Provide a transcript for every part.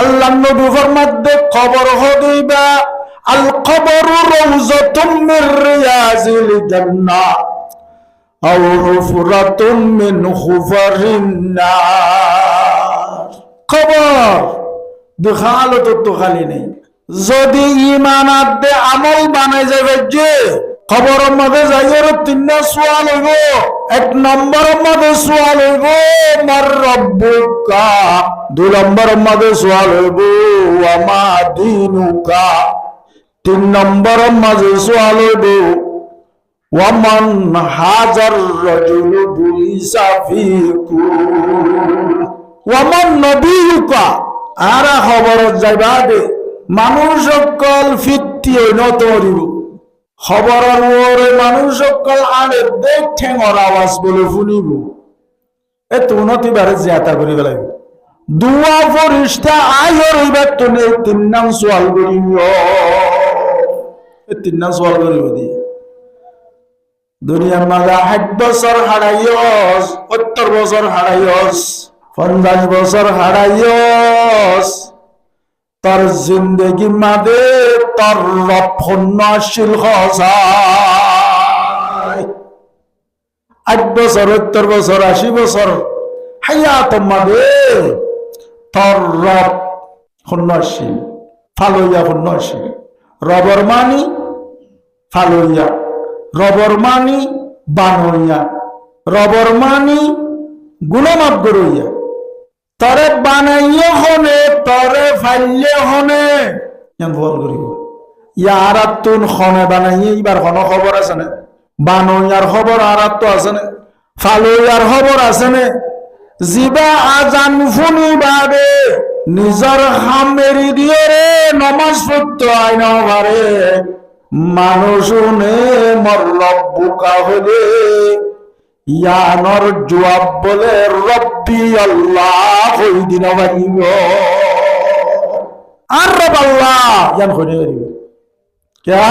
আল্লাহ নবী ফরমাদ্দে কবর হদিবা আল কবর রওজাতুম মির রিয়াজিল জান্নাহ আও হুফরাতুম মিন খুফারিন নার। কবর দুখালো তো যদি ইমান আদে আমল বানাই যাবে যে খবরের মধ্যে যাইয়ের তিন সোয়াল হইব। এক নম্বরের মধ্যে সোয়াল হইব, মার রব্বুকা। দুই নম্বরের মধ্যে সোয়াল হইব আমা দিনুকা? তিন নম্বরের মাঝে সোয়াল হইব, ওয়ামান হাজার রজুল বুইসা ফিকুম। ওয়ামান নবীকা আর খবরত যাইবা দে। মানুষ সকল ফিত্তি নত করিব খবরের ওরে মানুষ সকল আনে, দেখ ঠেঙর আওয়াজ বলে শুনিব এ তুনতি বারে জিয়াতা করি গেলাইব দুয়া ফরিস্তা আয়র হইবার তুনে তিন নাম সোয়াল করিব তিন নাম সোয়াল করিব দিয়ে দুনিয়ার মাঝে ষাট বছর হারাইয়স, সত্তর বছর হারাইয়স, পঞ্চাশ বছর হারাইয়স। তোর জিন্দগি মাদে তোর রফন্নশীল হসাই আট বছর সত্তর বছর, আশি বছর। হাইয়াত মাদে। তোর রব সন্ন্যাসীল ফালইয়া সন্ন্যাসীল রবর মানি, ফালইয়া। রবর মানি, বানইয়া। রবর মানি, গুণমাপ গরইয়া তরে বানাইয়ে হনে, তরে ফাইলে হনে। করিব। ইয়ার তুন খনে বানাইয়ে ইবার খন খবর আছে না বানইয়ার খবর আর তো আছে না ফালইয়ার খবর আছে না জিবা আজান ফুনি বাবে নিজর হাম মেরি দিয়ে রে নমাজ পড়তে হয় না পারে মানুষ মর রব্বুকা হলে ইয়ানর জবাব বলে রব্বি আল্লাহ কই দিন আর রব আল্লাহ, ইয়ান দিবে ক্যা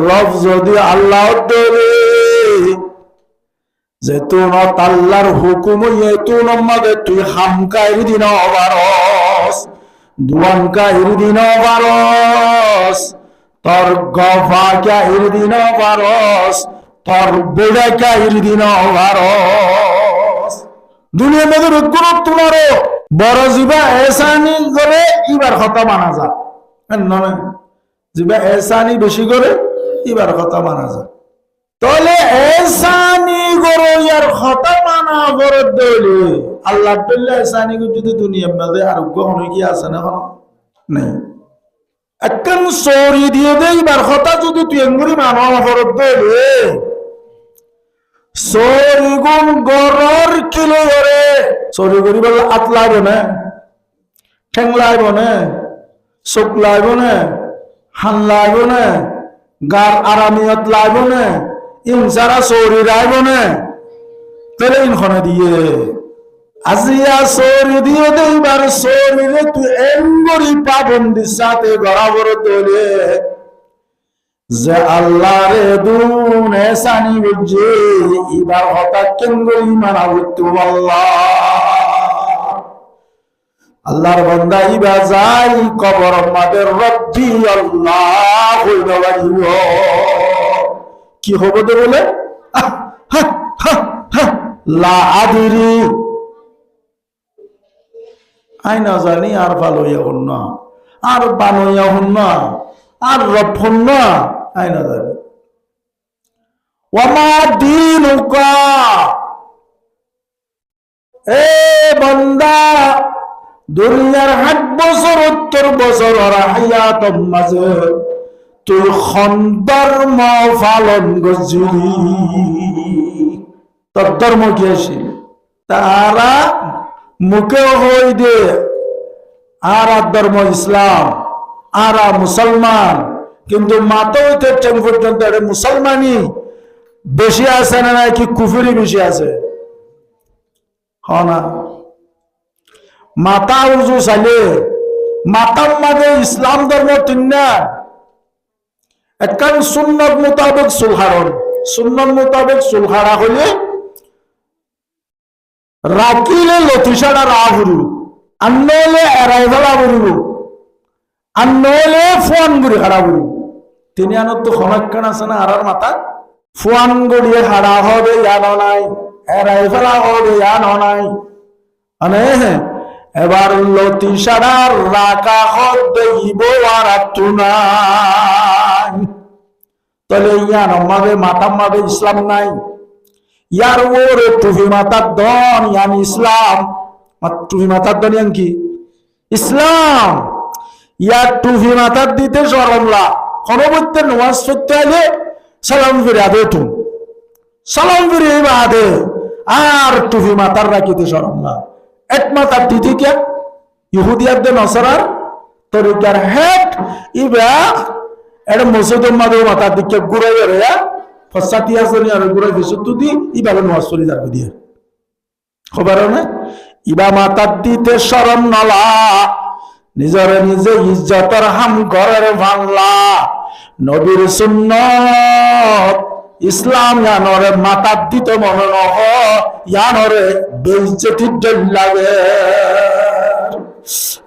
রব যদি আল্লাহ যে তুনত আল্লাহর হুকুম নম্মাদে তুই হামকাইর দিন বারস দুয়ানকাইর দিন বারস তোর গফা কাহির দিন বারস তোর বেড়া কাহির দিন বারস দুনিয়ার মধ্যে তোমারও বড় জিবা এসানি করে ইবার কথা মানা যা নয়। জিবা এসানি বেশি করে ইবার কথা মানা যা তাহলে এসানি গরো ইয়ার কথা মানা করে দলে আল্লাহ পেলে এসানি গো যদি দুনিয়ার মধ্যে আরোগ্য হনে কি আছে না কোনো নেই। একখান সরি দিয়ে দে, এবার কথা যদি তুই এঙ্গুরি মানব ফরত দলে সরি গুণ গরর কিলো করে। সরি করি বলে আত লাইব না ঠেং লাইব না চোখ না। হান লাইব না, গার আরামিয়ত লাইব না, ইনসারা সরি রাইব না। তাহলে ইনখনে দিয়ে, আজিয়া সরি দিয়ে দেইবার সরিরে তুই এমগরি পাবন্দির সাথে বরাবর তোলে। যে আল্লাহ রে দুন এসানি বুঝে, এবার হঠাৎ কেঙ্গরি মানা বুঝতু আল্লাহ। আল্লাহর বান্দা ইবা যাই কবর মাদের রব্বি, আল্লাহ কি হব তো বলে? লা আদিরি। আই না জানি, আর ভালো হন না, আর বানইয়া হন না, আর রব হন না, আই না জানি। ওয়ামা দিনুকা? এ বন্দা! দুনিয়ার ষাট বছর, উত্তর বছর মাঝে তুই সন্দর্ম পালন গজিলি তোর ধর্ম কি আছিল তারা মুখে হই দে, আর ধর্ম ইসলাম, আর মুসলমান। কিন্তু মাথা পর্যন্ত মুসলমানই। বেশি আছে না নাকি কুফুরি বেশি আছে? হ না। মাতা উজু চাইলে মাতার মাঝে ইসলাম ধর্ম একখান সুন্নত মোতাবেক চুলহারণ সুন্নত মোতাবেক চুলহারা হলে রাখিলে লথিসাটা রাহুরু আর নহলে এড়াই ফেলা বলিব আর নহলে ফোন করে হারা বলিব তিনি আনত তো খনক্ষণ আছে না আরার মাথা ফোন গড়িয়ে হারা হবে জানো নাই। এড়াই ফেলা হবে জানো নাই। মানে এবার লতি সারার রাখা হইব আর তাহলে মাথা মাবে ইসলাম নাই। ইয়ার ওরে টুফি মাতার দন ইয়ান ইসলাম। টুফি মাতার দন ইয়ান কি? ইসলাম। ইয়ার টুফি মাথার দিতে সরমলা খনবত্তে নমাজ পড়তে আলে সালাম ফিরে আদে তুম। সালাম ফিরে আদে আর টুফি মাথার রাখিতে সরমলা এক মাথার দিতে কে ইহুদিয়ার নসরার তরিকার হেট ইবা এটা মসজিদ মাদে মাথার দিকে ঘুরে বেড়ে ফসাতি আসনি আর ঘুরে ফেসে তুদি ইভাবে নমাজ পড়ি যাবে দিয়ে। খবর না ইবা মাতার দিতে শরম নলা, নিজরে নিজে ইজ্জতর হাম ঘরের ভাঙলা। নবীর সুন্নত ইসলাম ইয়ানরে মাতার দিতে মনে নহ, ইয়ানরে বেইজ্জতির জল লাগে।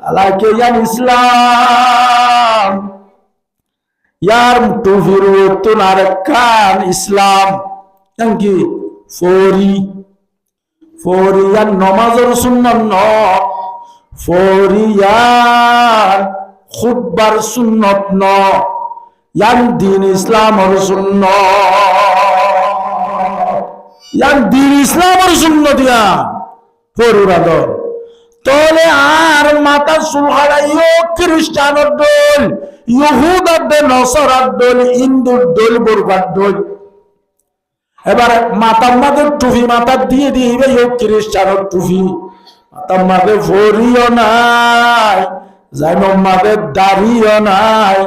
আলাকে ইয়ান ইসলাম? ইয়ার টুফির উত্তুন কান ইসলাম। ইয়ান কি? ফরি। ফরিয়ান নমাজের সুন্নত ন। ফরিয়ান খুববার সুন্নত ন। ইয়ান দিন ইসলামর সুন্নত। ইয়ান দিন ইসলামর সুন্নত ইয়ান ফরুরাদর তলে আর মাতা সুলহারাইও খ্রিস্টানের দল, ইহুদার দল, নসরার দল হিন্দুর দল বরবার দল। এবার মাতাম্মাদের টুফি মাথার দিয়ে দিবে ইউ খ্রিস্টানের টুফি। মাতাম্মাদের ভরিও নাই জাইনম্মাদের দাড়িও নাই।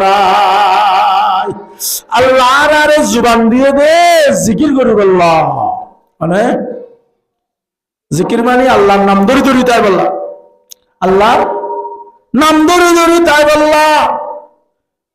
নাই আল্লাহর জুবান দিয়ে দে বললাম মানে? মানে নাম ধরে তাই বললাম। আল্লাহর নাম ধরে ধরে তাই বললা লা ইলাহা ইল্লাল্লাহ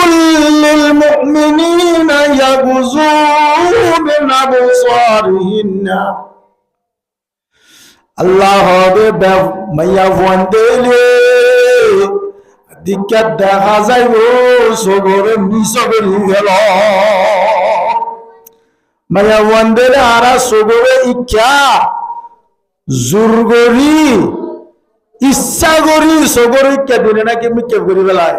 قل للمؤمنين يغضوا من أبصارهن আল্লাহ হবে মাইয়া ফোন দিলে দিকে দেখা যাইব সগরে মিস করি গেল মাইয়া ফোন দিলে আর সগরে ইচ্ছা জোর করি ইচ্ছা করি সগরে ইচ্ছা দিলে নাকি মিকে করি বেলায়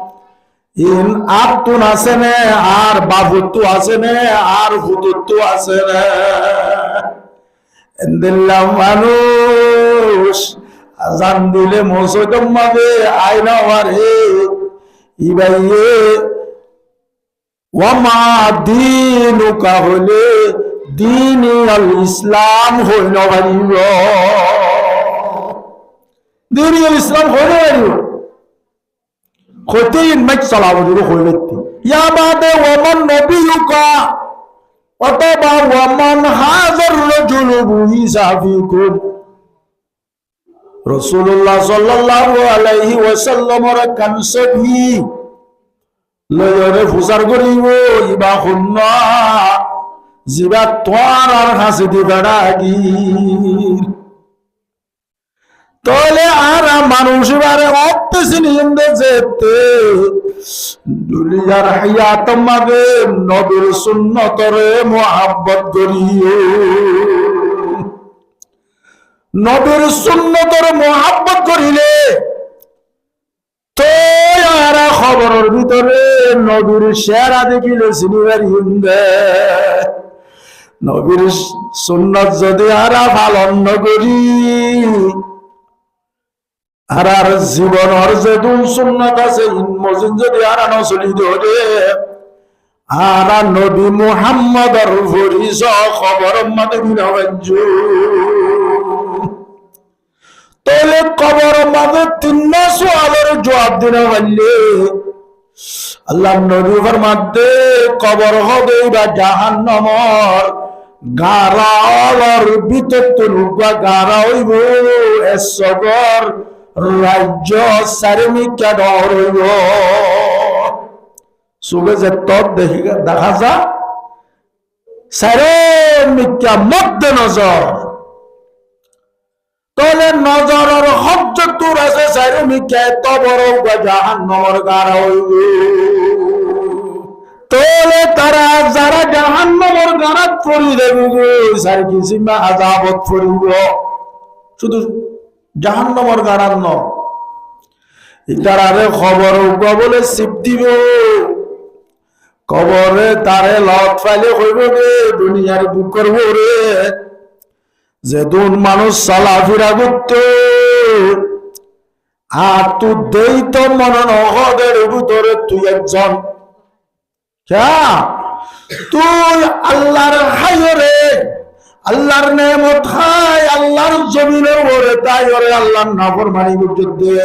ইন আতুন আছে নে, আর বাবুত্ব আছে নে, আর আছে নে। দিল্লাম মানুষ, আজান দিলে মসজিদ মাবে আইনা মারে ইবাইয়ে, ওয়ামা হলে দিন আল ইসলাম হইল পারিব দিন ইসলাম হইল পারিব খতিন মাইক চালাবো দিল হইলেতি ইয়া বাদে ওয়ামান নবিয়ুকা অথবা ওয়ামান হাজার রজুল বুহিসা ফিকুম। রাসূলুল্লাহ সাল্লাল্লাহু আলাইহি ওয়াসাল্লামর কানসবি লয়রে ফুসার করিব, ইবা খুন্না, জিবা তোয়ার আর হাসি দি বেড়াগির। তলে আর মানুষ বারে অত্তেছি নিন্দে যেতে। দুনিয়ার হায়াত মাগে, নবীর সুন্নতরে মোহাব্বত করিও। নবীর করিলে তো আর খবরের ভিতরে নবীর শেরা দেখিলে সিনিবার হিন্দে। নবীর সুন্নত যদি আরা পালন নগরী আর জীবনের যে দুল সুন্নত আছে ইনমজিন যদি আর নচলি ধরে আর নবী মুহাম্মদ আর ভরিস খবর বিনবাজ্জু তাহলে কবর মাঝে তিন মাস আলোর জবাব দিনা পারলে আল্লাহ নবী ফরমাতে কবর হবে বা জাহান্নামর গারাওয়ার ভিতর তো লুকা গারা হইব এসগর রাজ্য সারমিকা ডর সুবে যে তত দেখি দেখা যা। সারমিকা মধ্যে নজর। তাহলে নজরের হজ্জ তোর আছে সারমিকা এত বড় জাহান্নামর গারা তোলে তারা যারা জাহান্নামর গানাত পড়ি দেবে সার আজাবত পড়িব। শুধু জাহান্নামর গানাত ন ইতারারে খবর বলে শিব দিব। কবরে তারে লত ফাইলে হইব রে দুনিয়ার বুক করব রে যে দুন মানুষ চলাফেরা করতে। আর তু দেই তো মনে নহদের ভিতরে তুই একজন। তুই আল্লাহর হাইরে আল্লাহর নেমত খাই আল্লাহর জমিনের ওরে তাই ওরে আল্লাহর নাফর মানি যুদ্ধে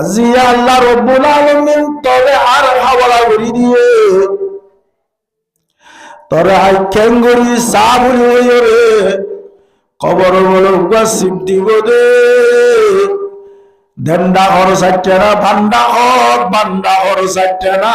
আজি আল্লাহ রব্বুল আলমিন তবে আর হাওয়ালা করি দিয়ে, তরে হাই খেঙ্গুরি চা বলি ওরে, কবর বলে শিব দিব দে। ডেন্ডা ঘর চারটে না বান্ডা হত বান্ডা ঘর চারটে না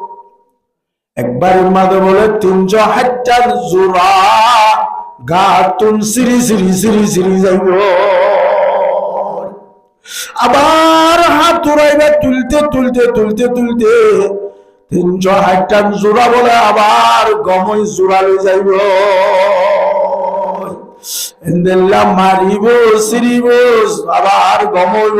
একবারের মাঝে বলে তিনশো হাজার জোড়া গা তুন সিরি সিরি সিরি সিরি যাইব আবার হাত উড়াইবে তুলতে তুলতে তুলতে তুলতে তিনশো হাজার জোড়া বলে আবার গমই জোড়া লই যাইব। মারিব, সিরিব, আবার গমইব।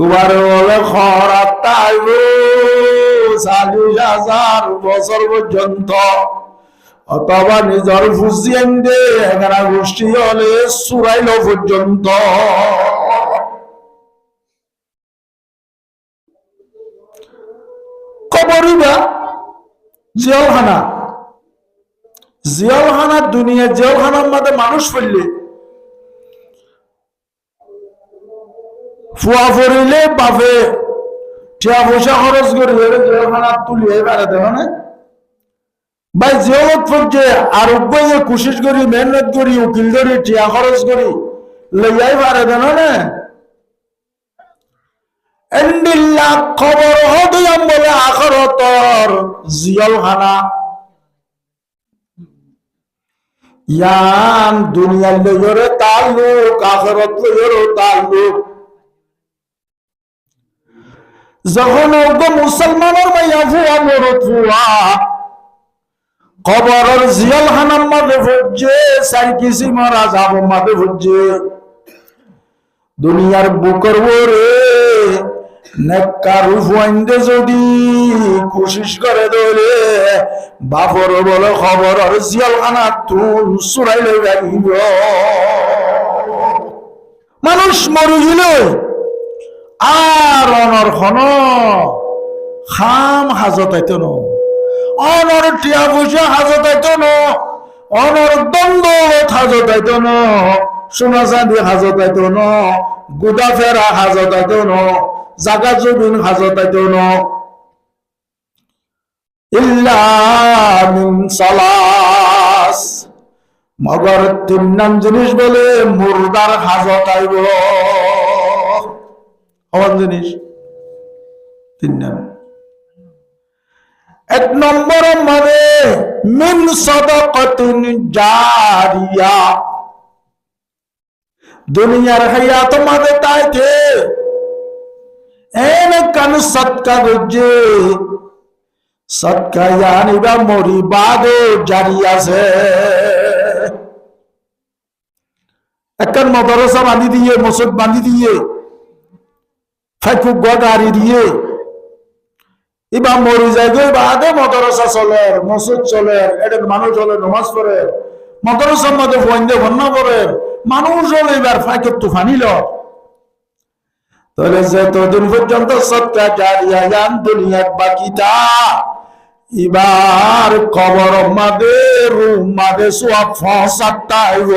কুবার বলে খরা তাইব চাল্লিশ হাজার বছর পর্যন্ত। অথবা নিজর ফুসিয়েন দে, এগারো গোষ্ঠী হলে চুরাইল পর্যন্ত। কবরিবা জেলখানা জেলখানা দুনিয়া জেলখানার মধ্যে মানুষ ফেললে। ফুয়া ফরিলে বাপে, টিয়া পয়সা খরচ করে জেলখানা তুলিয়ে বেড়াতে মানে ভাই জেলত পড়ছে, আর উপায়ে কোশিস করি, মেহনত করি, উকিল ধরি, টিয়া খরচ করি, লইয়াই পারে দেন না? এন্ডিল্লা খবর হদিয়াম বলে আখরতর জিয়ল খানা ইয়ান দুনিয়ার লইরে তাল্লুক আখরত লইরে তাল্লুক যখন ওগো মুসলমানের মাইয়া ফুয়া মরত ফুয়া কবরের জিয়াল হানাম মাঝে ফুটছে সার কিসি মারা যাব মাঝে ফুটছে দুনিয়ার বুকর ওরে যদি কোশিশ করে দলে বাপর বলে খবর আর জিয়াল খানা তুন গাড়িব মানুষ মরি গেল আর অনর খন খাম হাজত আইতো ন। অনর টিয়া পয়সা হাজত আইতো ন। অনর দ্বন্দ্ব হাজত আইতো ন। সোনা চাঁদি হাজত আইতো ন। গুদা ফেরা হাজত আইতো ন। জাগা জমিন হাজত আইতো ন সালাস। মগর তিন নাম জিনিস বলে মুর্দার হাজত আইব আমার জিনিস। তিন নাম। এক নম্বর মানে মিন সদকতিন জারিয়া। দুনিয়ার হাইয়া তোমাদের তাইতে এন কান সৎকা গজ্জে সৎকা জানিবা মরি বাদে জারি আছে একখান মদরসা বান্ধি দিয়ে, মসজিদ বান্ধি দিয়ে ফাইকুক গাড়ি দিয়ে এবার মরি যায় গো বাদে মদরসা চলে মসজিদ চলে এটা মানুষ চলে নমাজ পড়ে মদরসার মধ্যে বন্ধে বন্য করে মানুষ হলে এবার ফাইকুক তুফানি ল তাহলে যতদিন পর্যন্ত সত্যা জারিয়া যান দুনিয়ার বাকিটা এবার কবর মাদে রুম মাদে সোয়া ফসাতটা আইব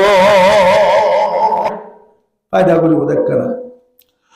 ফায়দা করিব দেখ না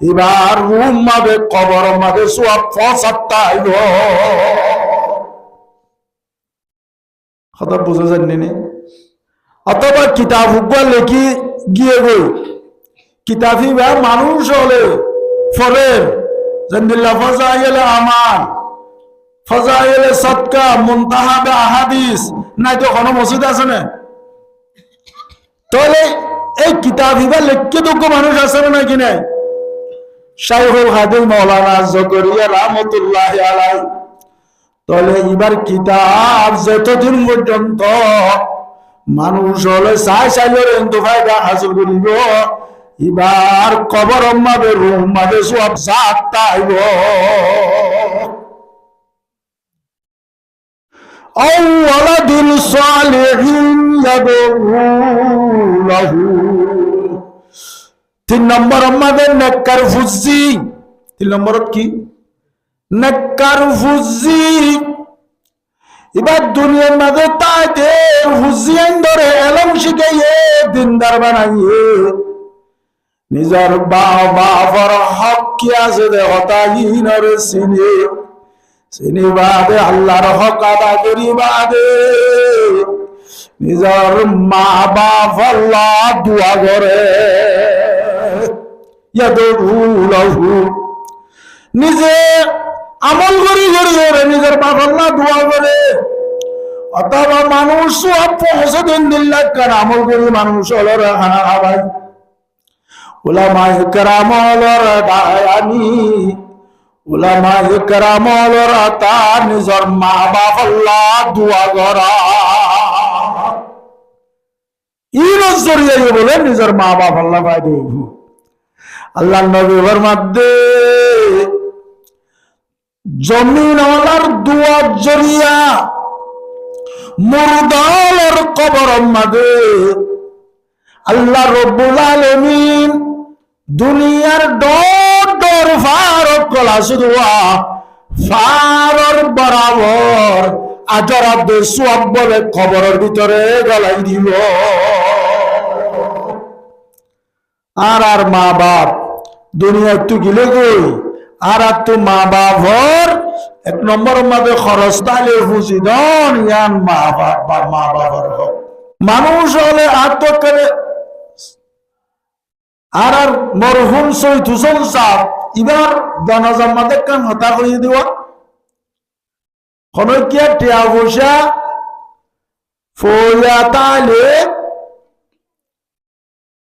এবার রুম মাবে কবর মাবে সব ফসাত্তা কথা বুঝা যাননি অথবা কিতাব উগ্র লেখি গিয়ে গই কিতাবি বা মানুষ হলে, ফরের জন্দিল্লা ফজাইল আমার ফজাইল সৎকা মুনতাহাবে আহাদিস, নাই তো কোনো মসজিদ আছে না? তাহলে এই কিতাব হিবা লেখকে যোগ্য মানুষ আছে না নাকি নাই? শাইখুল হাদিস মাওলানা জকরিয়া রাহমাতুল্লাহ আলাই তাহলে এবার কিতাব যতদিন পর্যন্ত মানুষ হলে চাই চাইলে কিন্তু ফায়দা হাসিল করিব এবার কবর মাবে রুম মাবে সব জাত তাইব أو ولد صالح يدعو له তিন নম্বর আমাদের নেককার ফুজি। তিন নম্বরত কি? নেককার ফুজি। এবার দুনিয়ার মাঝে তাইতে হুজিয়ান ধরে এলম শিখাইয়ে দিনদার বানাইয়ে। নিজর বাবার হক কি আছে দেহতা ইনরে চিনি চিনি বাদে আল্লাহর হক আদা করি বাদে। নিজর মা বাপ আল্লাহ দোয়া করে। নিজে আমল করি করি করে নিজের বাপ আল্লাহ দোয়া করে। অথবা মানুষ কার আমল করি মানুষ হলো খানা খাবাই উলামায়ে কেরামলর দায়ানি উলামায়ে কেরামলর তার নিজর মা আল্লাহ দোয়া করা। দেব। আল্লাহ নবীর মধ্যে জমিন আলার দুয়ার জরিয়া, মুরদালের কবর মাঝে আল্লাহ রব্বুল আলমিন দুনিয়ার ডর ডর ফারক কলা, শুধু ফারর বরাবর আজরাব সব বলে খবরের ভিতরে গলাই দিব আর আর মা বাপ, দুনিয়া একটু গিলে গই আর আর তো মা বাপর এক নম্বর মাঝে খরচ তাইলে বুঝি দন ইয়ান মা বাবা মা বাবার হক মানুষ হলে আত্মকারে আর আর মরহুম সই তুসল সাপ, এবার জানাজার মাঝে কান হতা করিয়ে দেওয়া খনকিয়া টিয়া পয়সা ফয়া তাইলে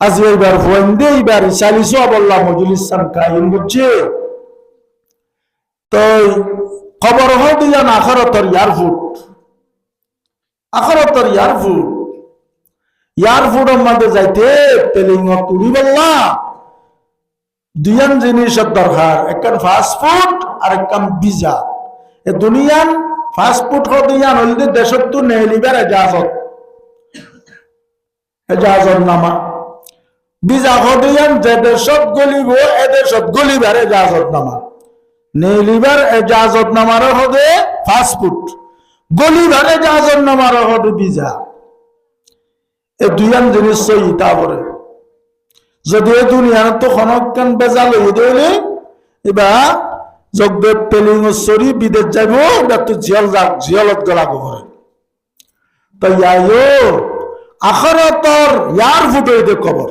আজ এইবার ফোন দে এইবার চালিশও বললাম মজুল ইসলাম কাহিন বুঝছে তো খবর হল দিলাম আখারতর ইয়ার ফুট আখারতর ইয়ার ফুট ইয়ার ফুটের মধ্যে যাইতে পেলিং তুলি বললা দুইয়ান জিনিসের দরকার একখান ফাস্টফুড আর একখান বিজা এ দুনিয়ান ফাস্টফুড হদিয়ান হইলে দেশত তো নেলিবার এজাজত। এজাজত নামা। বিজা গলিব নামা এজাজত বিজা। যদি দুনিয়ার তো খনকান বেজাল হয়ে দিলে এবার জগদেব পেলিংশ্বরী বিদেশ যাইব, এবার তো জিয়াল যাক জিয়ালত গলা করে তো আখরতর ইয়ার ফুট কবর।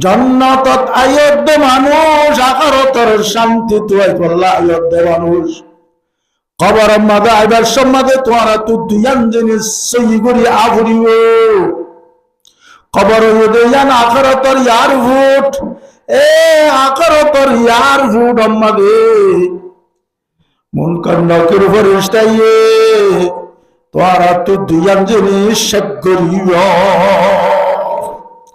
জন্নতত আয়োদ্য মানুষ আখরতর শান্তি তুই করলা আয়োদ্য মানুষ। খবর মাদে, আইবার সম্মাদে তোমারা তো দুইয়ান জিনিস সহি করি আভরিব খবর উদয়ান আখরতর ইয়ার ভোট। এ আখরতর ইয়ার ভোট আমাদে মন কন্নকের উপর ইস্তাইয়ে তোরা তো দুইয়ান জিনিস শেখ করিব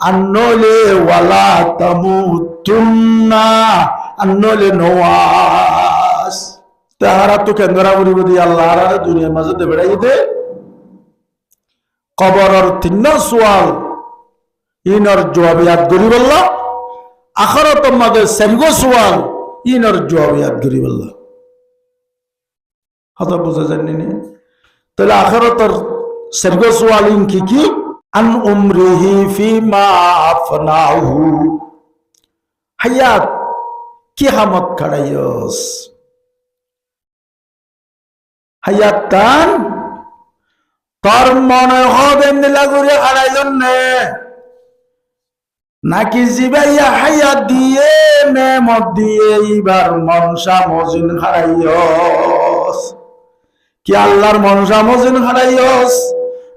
আন্নলে ওয়ালা তামুতুন্না আন্নলে নওয়াস তাহারা তো কেন্দ্রা করিব দি আল্লাহ আর দুনিয়ার মাঝে বেড়াই দে কবরর তিন্ন সোয়াল ইনর জবাব ইয়াদ করি বলল আখরত মাঝে সেরগো সোয়াল ইনর জবাব ইয়াদ করি বলল হত বুঝা জানি নি তাহলে আখরতর সেরগো সোয়াল ইন কি কি আন উমরিহি ফি মা আফনাহু। হায়াত কি হামত খাড়াইয়স হায়াতান তোর মনে হবে এমনি করে হারাই জন্যে। নাকি জিবাইয়া হাইয়া দিয়ে মেমত দিয়ে এইবার মনসা মজিন হারাইয়স? কি আল্লাহর মনসা মজিন হারাইয়স?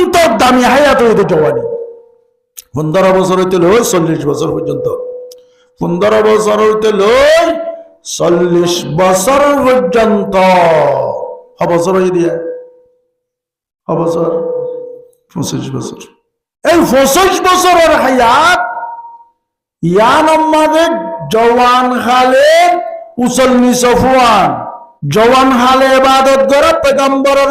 অত্যন্ত দামি হায়াত জওয়ানি। পনেরো বছর হইতে লই, চল্লিশ বছর পর্যন্ত। পনেরো বছর হইতে লই, চল্লিশ বছর পর্যন্ত। বছর হয়ে বছর, পঁচিশ বছর। এই পঁচিশ বছরের হায়াত, ইয়ান আমাদের জওয়ান উসলনি সফুয়ান জওয়ান হালে ইবাদত করা পেগম্বরের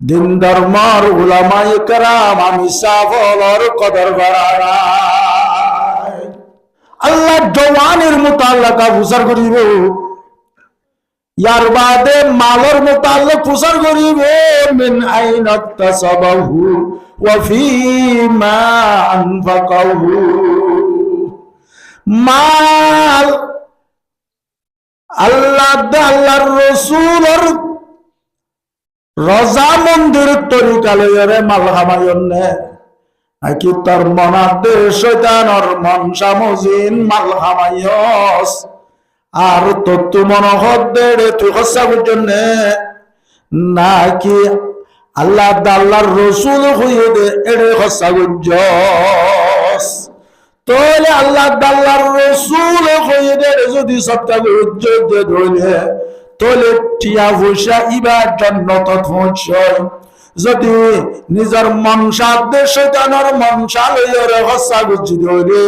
দিন ধর্মর উলামাই কারাম, আমি সাফলর কদর আল্লাহ জওয়ানের মতো আল্লাহ কা বুঝার করিব। ইয়ার বাদে মালর মোতাল্লক প্রচার করিব। মিন আইনাত তাসাবাহু ওয়া ফীমা আনফাকাহু। মাল আল্লাহ আল্লাহর রসুলর রজা মন্দির তরিকা লইরে মাল খামাইনে নাকি তোর মনাতে শৈতানর মন সামজিন মাল খামাইয়স আর তত্ত্ব মনোহর দেড়ে তুই হসা বুঝন্য নাকি আল্লাহ আল্লাহর রসুল হইয়ে দে এড়ে বুঝস তাহলে আল্লাহ আল্লাহর রসুল হইয়ে দে যদি সবটা উজ্জ্বল তাহলে টিয়া পয়সা ইবার জন্য যদি নিজের মনসা দেশে জানার মনসা লইরে হসা গুজি ধরে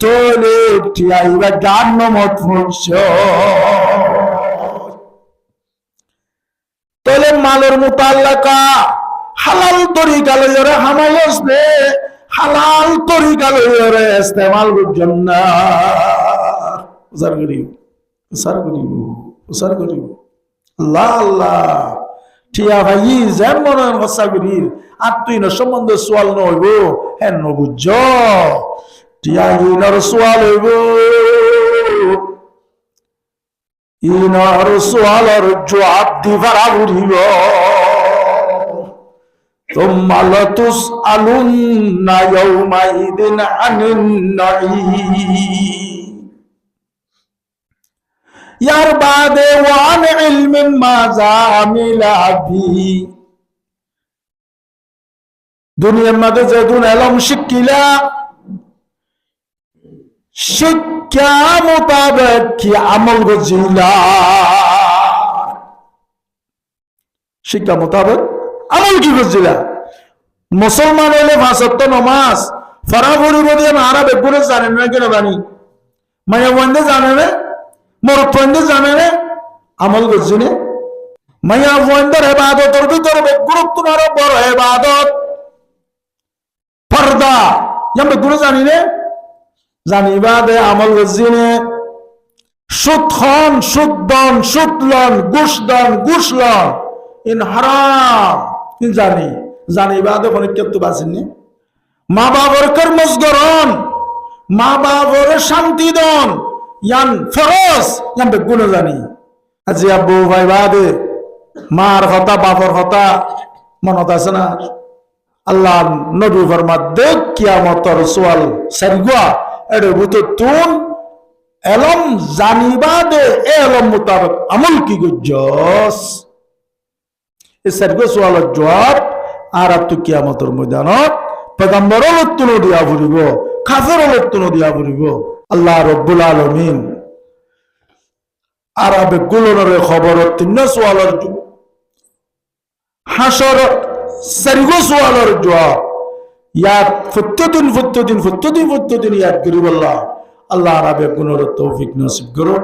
তোলে টিয়া ইবার জান্ন মত তোলে মালের মোতাল্লাকা হালাল তরিকা লইরে হামাইস দে হালাল তরিকা লইরে ইস্তেমাল করছেন না। উসার করিব প্রচার করিব আল্লাহ, ঠিয়া ভাই, যেন মনোয়ন হসা করির আর তুই না সম্বন্ধে সোয়াল নইব হ্যাঁ নবুজ ঠিয়া ইনার সোয়াল হইব। ইনার দিবার তোমাল তুস আলুন না ইদিন আনিন নাই ইয়ার বাদে ওয়ান ইলমিন মাজা আমিলা বিহি দুনিয়ার মাঝে যেদিন এলম শিখিলা। শিক্ষা মোতাবেক কি আমল গজিলা। শিক্ষা মোতাবেক আমল কি গজিলা। মুসলমান হইলে ফাঁসত্ব নমাজ ফরাফরি বদিয়ে মারা বেগুনে জানেন না কেন জানি। মায়া বন্ধে জানে না? মোর ফন্ডে জানে না আমল করছি না মাইয়া ফন্ডের হেবাদতর ভিতরে গুরুত্ব আরও বড় হেবাদত পর্দা আমি গুরু জানি না জানিবা দে আমল করছি না সুদ খন সুদলন গুসদন গুসলন ইন হারাম। জানি। জানিবা দে কোনো কেউ বাঁচেননি মা বাবার মা বাবার শান্তি দন। ইয়ান ফরস ইয়ান বেগুন জানি। আজি আব্বু ভাই বাদে, মার হতা, বাপর হতা, মনত আছে না? আল্লাহ নবী ফরমা দেখ কিয়ামতর সোয়াল সারিগুয়া এর এলম জানিবা দে এলম মোতাবেক আমল কি গুজস এ সারিগো সোয়ালের জবাব আর আপ তো কিয়ামতর ময়দানত পেগম্বরও লত্তুন দিয়া ফুরিব কাফেরও লত্তুন দিয়া ফুরিব। আল্লাহ রব্বুল আলমিন আরবে গুলনরে খবর তিন সোয়ালর হাসর সারিগো সোয়ালর জবাব ইয়াদ ফুত্তদিন ফুত্তদিন ফুত্তদিন ফুত্তদিন ইয়াদ করিব আল্লাহ। আল্লাহ আরবে গুণর তৌফিক নসিব করুন